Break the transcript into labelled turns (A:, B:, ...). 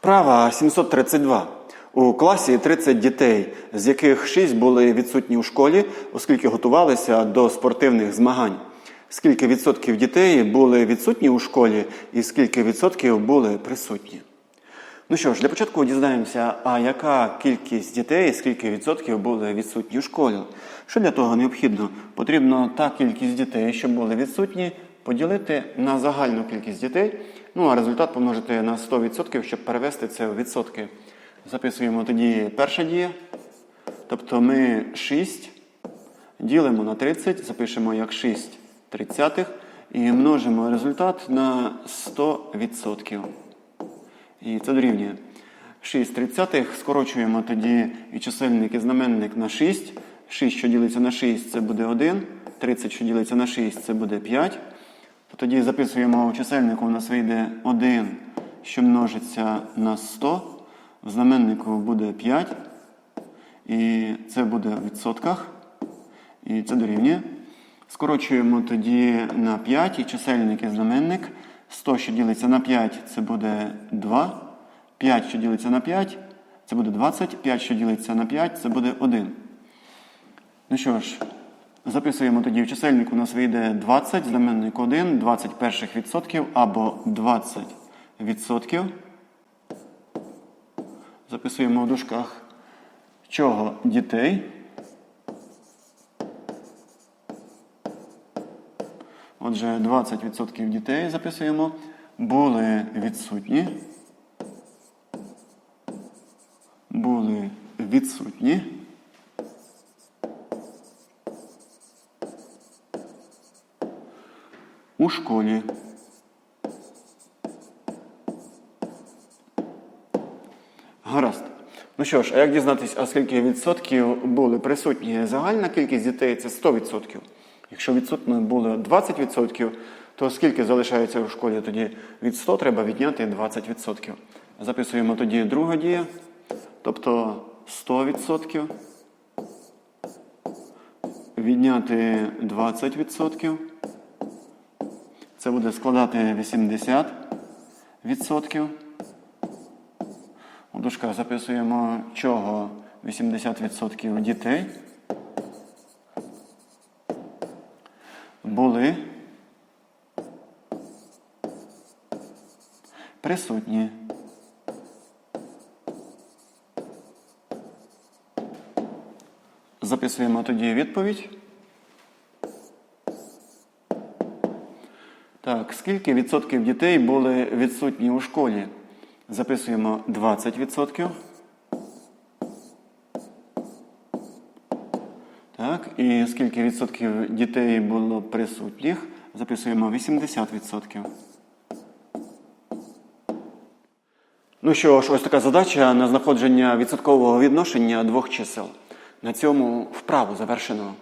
A: Вправа 732. У класі 30 дітей, з яких 6 були відсутні у школі, оскільки готувалися до спортивних змагань. Скільки відсотків дітей були відсутні у школі і скільки відсотків були присутні? Ну що ж, для початку дізнаємося, а яка кількість дітей, скільки відсотків були відсутні у школі. Що для того необхідно? Потрібно та кількість дітей, що були відсутні, поділити на загальну кількість дітей, ну а результат помножити на 100%, щоб перевести це у відсотки. Записуємо тоді перша дія. Тобто ми 6 ділимо на 30, запишемо як 6 тридцятих і множимо результат на 100%. І це дорівнює 6 тридцятих. Скорочуємо тоді і чисельник, і знаменник на 6. 6, що ділиться на 6, це буде 1. 30, що ділиться на 6, це буде 5. То тоді записуємо у чисельнику, у нас вийде 1, що множиться на 100. В знаменнику буде 5. І це буде в відсотках. І це дорівнює. Скорочуємо тоді на 5 і чисельник і знаменник. 100, що ділиться на 5, це буде 2. 5, що ділиться на 5, це буде 20. 5, що ділиться на 5, це буде 1. Ну що ж, записуємо тоді в чисельник, у нас вийде 20, знаменник 1, 20 перших відсотків або 20 відсотків. Записуємо в дужках чого дітей. Отже, 20% дітей записуємо, були відсутні. Були відсутні. У школі. Гаразд. Ну що ж, а як дізнатись, а скільки відсотків були присутні? Загальна кількість дітей це 100%. Якщо відсутні було 20%, то скільки залишається у школі тоді? Від 100 треба відняти 20%. Записуємо тоді друга дія, тобто 100%. Відняти 20%. Це буде складати 80%. У дужках записуємо чого 80% дітей. Були присутні. Записуємо тоді відповідь. Так, скільки відсотків дітей були відсутні у школі? Записуємо 20%. Так, і скільки відсотків дітей було присутніх? Записуємо 80%. Ну що ж, ось така задача на знаходження відсоткового відношення двох чисел. На цьому вправу завершено.